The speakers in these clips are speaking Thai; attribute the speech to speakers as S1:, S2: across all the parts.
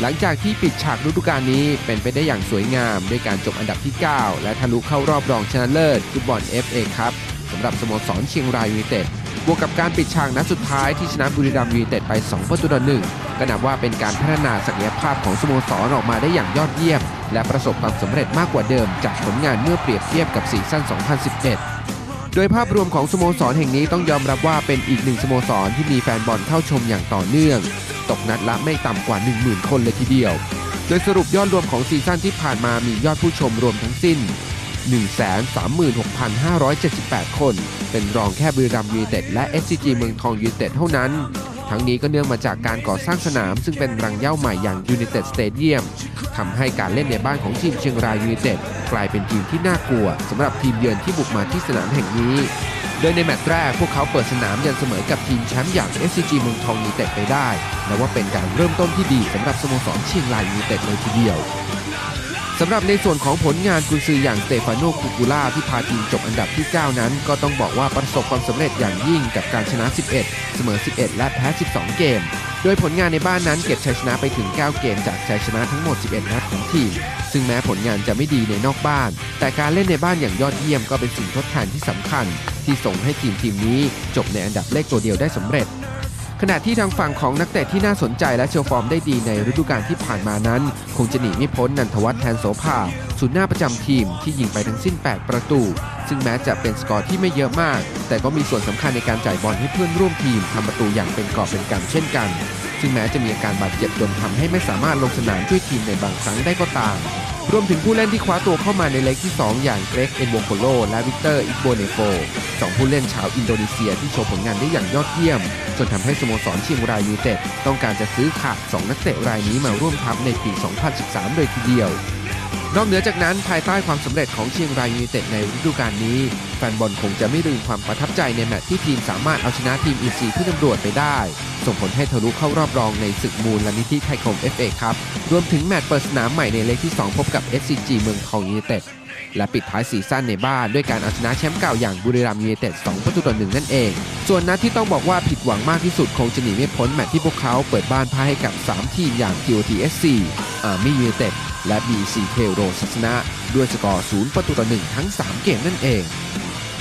S1: หลังจากที่ปิดฉากฤดูกาลนี้เป็นไปได้อย่างสวยงาม ด้วยการจบอันดับที่ 9 และทะลุเข้ารอบรองชนะเลิศฟุตบอล FA ครับสำหรับสโมสรเชียงรายยูไนเต็ดบวกกับการปิดฉากนัดสุดท้ายที่ชนะบุรีรัมย์ยูไนเต็ดไป 2 ประตูต่อหนึ่งก็นับว่าเป็นการพัฒนาศักยภาพของสโมสรออกมาได้อย่างยอดเยี่ยม และประสบความสำเร็จมากกว่าเดิมจากผลงานเมื่อเปรียบเทียบกับซีซั่น 2011 โดยภาพรวมของสโมสรแห่งนี้ต้องยอมรับว่าเป็นอีกหนึ่งสโมสรที่มีแฟนบอลเข้าชมอย่างต่อเนื่อง ตกนัดละไม่ต่ำกว่า 10,000 คนเลยทีเดียว โดยสรุปยอดรวมของซีซั่นที่ผ่านมามียอดผู้ชมรวมทั้งสิ้น 136,578 คน เป็นรองแค่บุรีรัมย์ยูเต็ดและ SCG เมืองทองยูเต็ดเท่านั้น ทั้งนี้ก็เนื่องมาจากการก่อสร้างสนาม ซึ่งเป็นรังเย้าใหม่อย่างยูไนเต็ดสเตเดียมทำให้การเล่นในบ้านของทีมเชียงรายยูไนเต็ดกลายเป็นทีมที่น่ากลัวสำหรับทีมเยือนที่บุกมาที่สนามแห่งนี้ ดยในแมตช์แรกพวกเขาเปิดสนามยันเสมอกับทีมแชมป์อย่าง SCG เมืองทองยูเต็ดไปได้นับว่าเป็นการเริ่มต้นที่ดีสำหรับสโมสรเชียงรายยูเต็ดเลยทีเดียวสำหรับในส่วนของผลงานกุนซืออย่างสเตฟานโนคูกูล่าที่พาทีมจบอันดับที่ 9 นั้น ก็ต้องบอกว่าประสบความสำเร็จอย่างยิ่งกับการชนะ 11 เสมอ 11 และแพ้ 12 เกม โดยผลงานในบ้านนั้นเก็บชัยชนะไปถึง 9 เกมจากชัยชนะทั้งหมด 11 นัดของทีม ซึ่งแม้ผลงานจะไม่ดีในนอกบ้าน แต่การเล่นในบ้านอย่างยอดเยี่ยมก็เป็นสิ่งทดแทนที่สำคัญ ที่ส่งให้ทีมทีมนี้จบในอันดับเลขตัวเดียวได้สำเร็จ ขณะที่ทางฝั่งของนักเตะที่น่าสนใจและโชว์ฟอร์มได้ดีในฤดูกาลที่ผ่านมานั้น คงจะหนีไม่พ้นนันทวัฒน์แทนโสภาศูนย์หน้าประจำทีมที่ยิงไปทั้งสิ้น 8 ประตู ซึ่งแม้จะเป็นสกอร์ที่ไม่เยอะมาก แต่ก็มีส่วนสำคัญในการจ่ายบอลให้เพื่อนร่วมทีมทำประตูอย่างเป็นกอบเป็นกำเช่นกัน ซึ่งแม้จะมีอาการบาดเจ็บจนทำให้ไม่สามารถลงสนามช่วยทีมในบางครั้งได้ก็ตาม รวมถึงผู้เล่นที่คว้าตัวเข้ามาในเล็กที่ 2 อย่างเกรกเอ็นวโคโลและวิกเตอร์อิโบเนโฟสองผู้เล่นชาวอินโดนีเซียที่โชว์ผลงานได้อย่างยอดเยี่ยม จนทำให้สโมสรเชียงรายยูเต็ดต้องการจะซื้อขาด 2 นักเตะรายนี้มาร่วมทัพในปี 2013 เลยทีเดียว นอกเหนือจากนั้นภายใต้ความสำเร็จของเชียงรายยูไนเต็ดในฤดูกาลนี้ แฟนบอลคงจะไม่ลืมความประทับใจในแมตช์ที่ทีมสามารถเอาชนะทีมอีซีที่ตำรวจไปได้ ส่งผลให้ทะลุเข้ารอบรองในศึกมูลนิธิไทยคม FA ครับรวมถึงแมตช์เปิดสนามใหม่ในเล็กที่ 2 พบกับ SCG เมืองทองยูไนเต็ดและปิดท้ายซีซั่นในบ้านด้วยการเอาชนะแชมป์เก่าอย่างบุรีรัมย์ยูไนเต็ด 2 ประตูต่อหนึ่งนั่นเอง ส่วนนัดที่ต้องบอกว่าผิดหวังมากที่สุดคงจะหนีไม่พ้นแมตช์ที่พวกเขาเปิดบ้านพ่ายให้กับ 3 ทีมอย่าง TOTSC Army United และ BC เทโรสัสนะด้วยสกอร์ 0 ประตูต่อ 1 ทั้ง 3 เกมนั่นเอง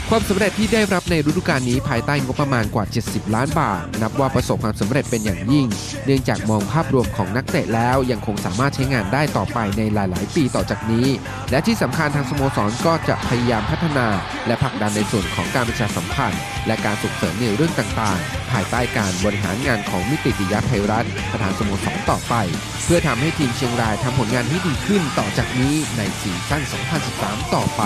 S1: ความสำเร็จที่ได้รับในฤดูกาลนี้ภายใต้งบประมาณกว่า 70 ล้านบาท นับว่าประสบความสำเร็จเป็นอย่างยิ่ง เนื่องจากมองภาพรวมของนักเตะแล้วยังคงสามารถใช้งานได้ต่อไปในหลาย ๆ ปีต่อจากนี้ และที่สำคัญทางสโมสรก็จะพยายามพัฒนา และผลักดันในส่วนของการประชาสัมพันธ์ และการส่งเสริมในเรื่องต่าง ๆ ภายใต้การบริหารงานของมิติปิยะไทยรัฐประธานสโมสรต่อไป เพื่อทำให้ทีมเชียงรายทำผลงานที่ดีขึ้นต่อจากนี้ในซีซั่น 2013 ต่อไป